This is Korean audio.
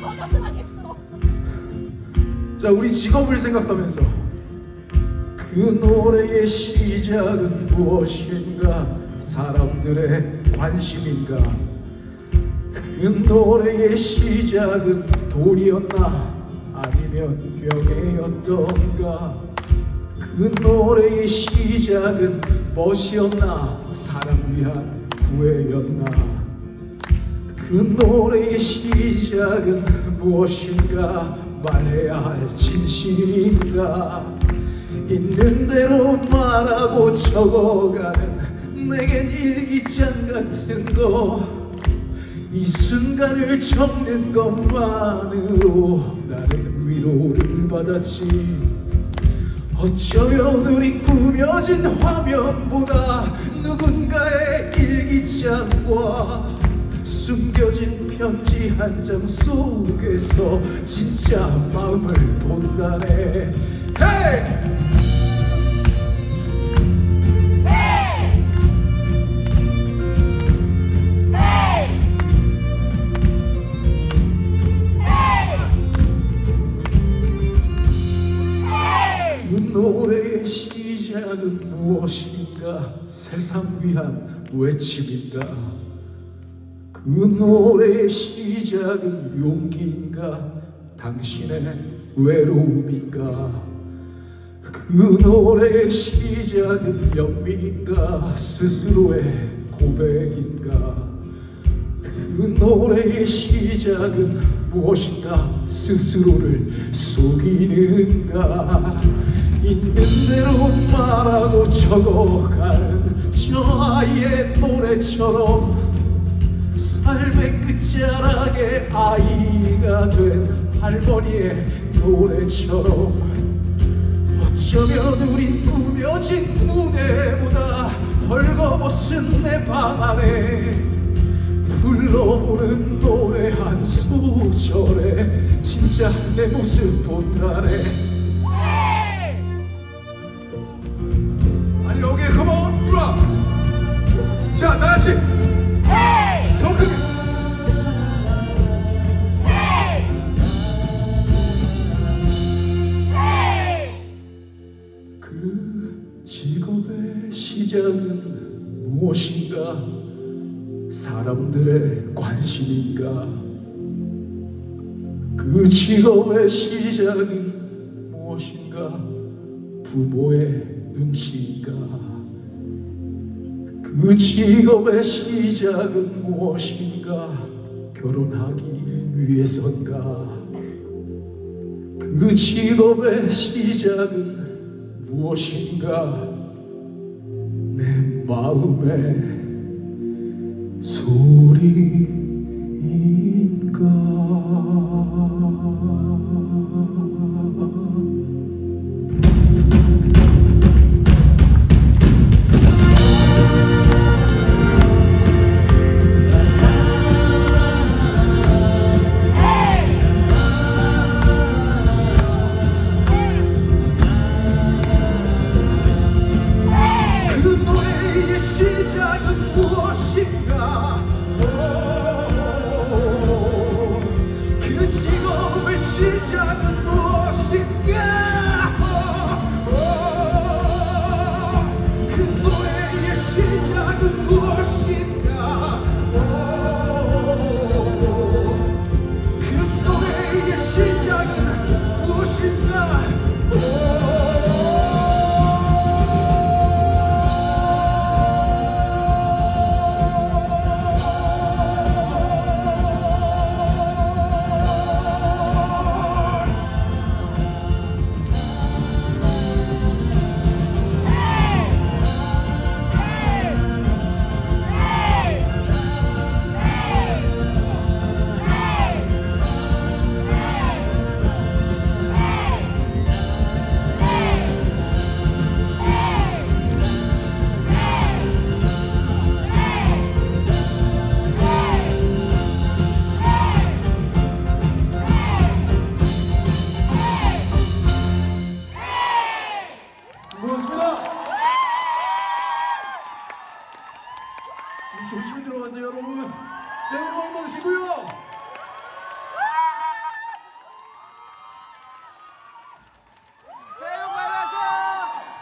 자, 우리 직업을 생각하면서 그 노래의 시작은 무엇인가? 사람들의 관심인가? 그 노래의 시작은 돈이었나? 아니면 명예였던가? 그 노래의 시작은 멋이었나? 사람 위한 구애였나? 그 노래의 시작은 무엇인가 말해야 할 진실인가? 있는 대로 말하고 적어가는 내겐 일기장 같은 거. 이 순간을 적는 것만으로 나는 위로를 받았지. 어쩌면 우리 꾸며진 화면보다 누군가의 일기장과 숨겨진 편지 한 장 속에서 진짜 마음을 본다네. 헤이! 그 노래의 시작은 무엇인가? 세상 위한 외침인가 그 노래의 시작은 용기인가? 당신의 외로움인가? 그 노래의 시작은 연민인가? 스스로의 고백인가? 그 노래의 시작은 무엇인가? 스스로를 속이는가? 있는 대로 말하고 적어가는 저 아이의 노래처럼 삶의 끝자락에 아이가 된 할머니의 노래처럼 어쩌면 우린 꾸며진 무대보다 벌거벗은 내 방 안에 불러보는 노래 한 소절에 진짜 내 모습 본다네. 아니 여기 컴온 시작은 무엇인가? 사람들의 관심인가? 그 직업의 시작은 무엇인가? 부모의 눈치인가? 그 직업의 시작은 무엇인가? 결혼하기 위해선가? 그 직업의 시작은 무엇인가 내 마음의 소리 보시고요.